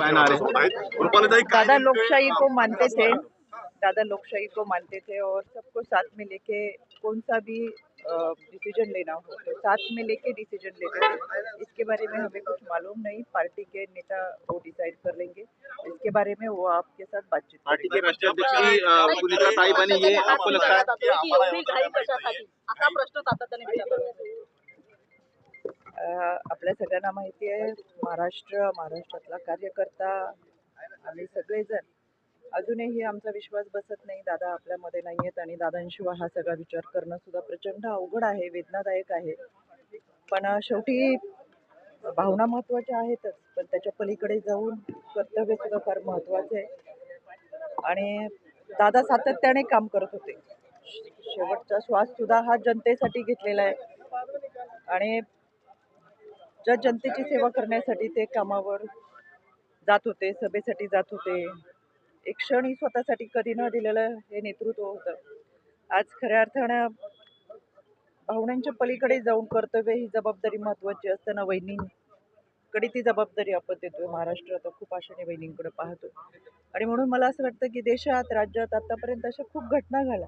रहे हैं। दादा लोकशाही को मानते थे। दादा लोकशाही को मानते थे और सबको साथ में लेके कौन सा भी डिसीज़न लेना हो तो साथ में लेके डिसीज़न लेते थे। इसके बारे में हमें कुछ मालूम नहीं। पार्टी के नेता वो डिसाइड कर लेंगे। इसके बारे में वो आपके साथ बातचीत पार्टी के राष्ट्रीय अध्यक्ष की सुनीता बनी ये आपको लगता है आपल्या सगळ्यांना माहिती आहे महाराष्ट्र महाराष्ट्रातला कार्यकर्ता आम्ही सगळेजण. अजूनही आमचा विश्वास बसत नाही दादा आपल्यामध्ये नाही आहेत आणि दादांशिवाय हा सगळा विचार करणं सुद्धा प्रचंड अवघड आहे वेदनादायक आहे. पण शेवटी भावना महत्त्वाच्या आहेतच पण त्याच्या पलीकडे जाऊन कर्तव्य सुद्धा फार महत्त्वाचे आहे. आणि दादा सातत्याने काम करत होते. शेवटचा श्वास सुद्धा हा जनतेसाठी घेतलेला आहे. आणि ज्या जनतेची सेवा करण्यासाठी ते कामावर जात होते सभेसाठी जात होते. एक क्षणही स्वतःसाठी कधी न दिलेलं हे नेतृत्व होतं. आज खऱ्या अर्थानं भावनांच्या पलीकडे जाऊन कर्तव्य ही जबाबदारी महत्त्वाची असताना वहिनींकडे ती जबाबदारी आपण देतोय. महाराष्ट्रात खूप आशेने वहिनींकडे पाहतो आणि म्हणून मला असं वाटतं की देशात राज्यात आतापर्यंत अशा खूप घटना झाल्या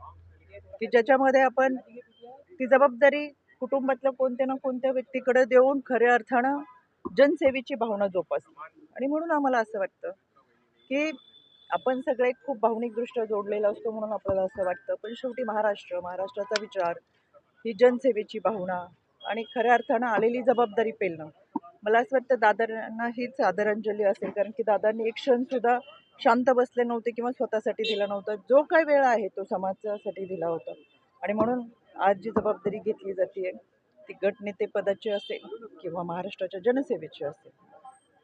की ज्याच्यामध्ये आपण ती जबाबदारी कुटुंबातल्या कोणत्या ना कोणत्या व्यक्तीकडे देऊन खऱ्या अर्थानं जनसेवेची भावना जोपासते आणि म्हणून आम्हाला असं वाटतं की आपण सगळे खूप भावनिकदृष्ट्या जोडलेला असतो म्हणून आपल्याला असं वाटतं. पण शेवटी महाराष्ट्र महाराष्ट्राचा विचार ही जनसेवेची भावना आणि खऱ्या अर्थानं आलेली जबाबदारी पेलणं. मला असं वाटतं दादांना हीच आदरांजली असेल कारण की दादांनी एक क्षणसुद्धा शांत बसले नव्हते किंवा स्वतःसाठी दिला नव्हता. जो काही वेळ आहे तो समाजासाठी दिला होता. आणि म्हणून आज जी जबाबदारी घेतली जाते. ती गटनेतेपदाची असेल किंवा महाराष्ट्राच्या जनसेवेची असेल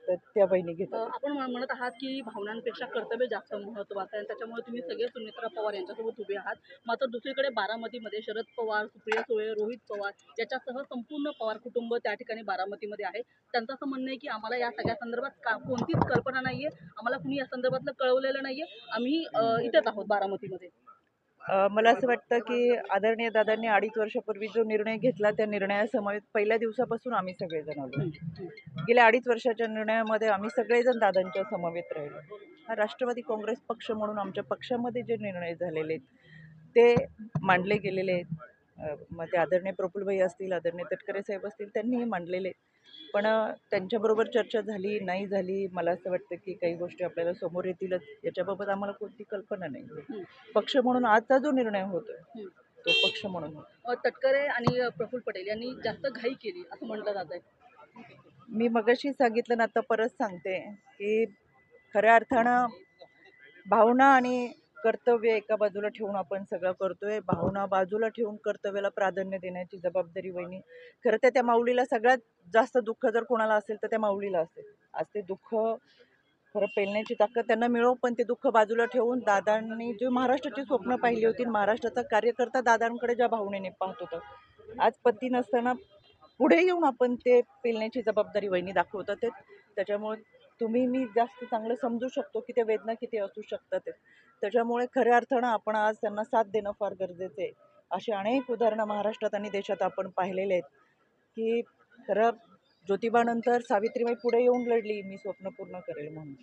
तर त्या बहिणी अ, घेतात आपण म्हणत आहात की भावनांपेक्षा कर्तव्य जास्त महत्त्वाचं आहे आणि त्याच्यामुळे तुम्ही सगळे सुमित्रा पवार यांच्यासोबत उभे आहात. मात्र दुसरीकडे बारामतीमध्ये शरद पवार सुप्रिया सुळे रोहित पवार याच्यासह संपूर्ण पवार कुटुंब त्या ठिकाणी बारामतीमध्ये आहे. त्यांचं असं म्हणणं आहे की आम्हाला या सगळ्या संदर्भात का कोणतीच कल्पना नाही आहे आम्हाला कुणी या संदर्भातलं कळवलेलं नाही आहे आम्ही इथेच आहोत बारामतीमध्ये. मला असं वाटतं की आदरणीय दादांनी अडीच वर्षापूर्वी जो निर्णय घेतला त्या निर्णयासमवेत पहिल्या दिवसापासून आम्ही सगळेजण आलो. गेल्या अडीच वर्षाच्या निर्णयामध्ये आम्ही सगळेजण दादांच्या समवेत राहिलो. हा राष्ट्रवादी काँग्रेस पक्ष म्हणून आमच्या पक्षामध्ये जे निर्णय झालेले आहेत ते मांडले गेलेले आहेत. मग ते आदरणीय प्रफुल्लभाई असतील आदरणीय तटकरे साहेब असतील त्यांनीही मांडलेले आहेत. पण त्यांच्याबरोबर चर्चा झाली नाही झाली मला असं वाटतं की काही गोष्टी आपल्याला समोर येतीलच याच्याबाबत आम्हाला कोणती कल्पना नाही. पक्ष म्हणून आजचा जो निर्णय होतोय. तो पक्ष म्हणून तटकरे आणि प्रफुल्ल पटेल यांनी जास्त घाई केली असं म्हटलं जात आहे. मी मगाशी सांगितलं ना आता परत सांगते की खऱ्या अर्थानं भावना आणि कर्तव्य एका बाजूला ठेवून आपण सगळं करतोय. भावना बाजूला ठेवून कर्तव्याला प्राधान्य देण्याची जबाबदारी वहिनी. खरं तर त्या माऊलीला सगळ्यात जास्त दुःख जर कोणाला असेल तर त्या माऊलीला असेल आज ते दुःख खरं पेलण्याची ताकद त्यांना मिळो पण ते दुःख बाजूला ठेवून दादांनी जी महाराष्ट्राची स्वप्न पाहिली होती महाराष्ट्राचा कार्यकर्ता दादांकडे ज्या भावनेने पाहत होतं आज पती नसताना पुढे येऊन आपण ते पेलण्याची जबाबदारी वहिनी दाखवतात आहेत त्याच्यामुळे तुम्ही मी जास्त चांगलं समजू शकतो की त्या वेदना किती असू शकतात ते. त्याच्यामुळे खऱ्या अर्थानं आपण आज त्यांना साथ देणं फार गरजेचं आहे. अशी अनेक उदाहरणं महाराष्ट्रात आणि देशात आपण पाहिलेले आहेत की खरं ज्योतिबानंतर सावित्रीबाई पुढे येऊन लढली मी स्वप्न पूर्ण करेल म्हणून.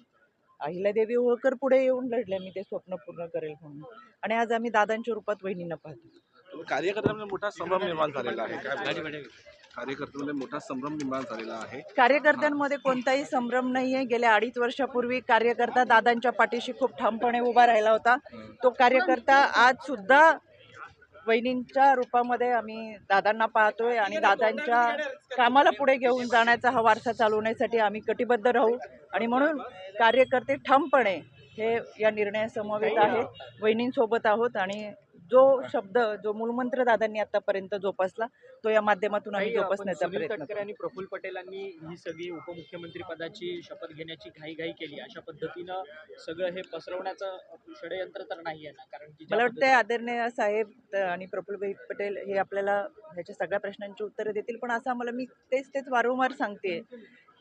अहिल्यादेवी होळकर पुढे येऊन लढल्या मी ते स्वप्न पूर्ण करेल म्हणून. आणि आज आम्ही दादांच्या रूपात वहिनींना पाहतो. कार्यकर्त्यांमध्ये मोठा संभ्रम निर्माण झालेला आहे. कार्यकर्त्यांमध्ये मोठा संभ्रम निर्माण झालेला आहे. कार्यकर्त्यांमध्ये कोणताही संभ्रम नाही आहे गेल्या अडीच वर्षापूर्वी कार्यकर्ता दादांच्या पाठीशी खूप ठामपणे उभा राहिला होता. तो कार्यकर्ता आज सुद्धा वहिनींच्या रूपामध्ये आम्ही दादांना पाहतोय आणि दादांच्या कामाला पुढे घेऊन जाण्याचा हा वारसा चालवण्यासाठी आम्ही कटिबद्ध राहू. आणि म्हणून कार्यकर्ते ठामपणे हे या निर्णयासमवेत आहेत. वहिनींसोबत आहोत आणि जो शब्द जो मूलमंत्र दादांनी आतापर्यंत जोपासला तो या माध्यमातून आम्ही जोपासण्याचा प्रयत्न आणि प्रफुल्ल पटेलांनी ही सगळी उपमुख्यमंत्री पदाची शपथ घेण्याची घाईघाई केली. अशा पद्धतीनं सगळं हे पसरवण्याचं षडयंत्र तर नाही आहे ना? कारण की मला वाटतं आदरणीय साहेब आणि प्रफुल्लभाई पटेल हे आपल्याला ह्याच्या सगळ्या प्रश्नांची उत्तरं देतील. पण असं मला मी तेच तेच वारंवार सांगते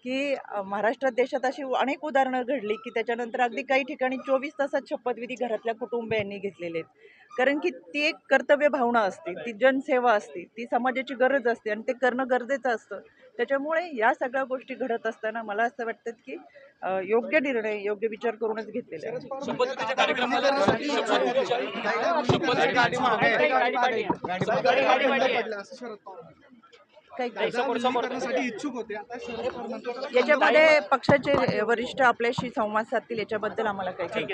की महाराष्ट्रात देशात अशी अनेक उदाहरणं घडली की त्याच्यानंतर अगदी काही ठिकाणी चोवीस तासात शपथविधी घरातल्या कुटुंबियांनी घेतलेले आहेत. कारण की ती एक कर्तव्य भावना असते ती जनसेवा असते ती समाजाची गरज असते आणि ते करणं गरजेचं असतं. त्याच्यामुळे या सगळ्या गोष्टी घडत असताना मला असं वाटतं की योग्य निर्णय योग्य विचार करूनच घेतलेले आहेत. याच्यामध्ये पक्षाचे वरिष्ठ आपल्याशी संवाद साधतील याच्याबद्दल आम्हाला काही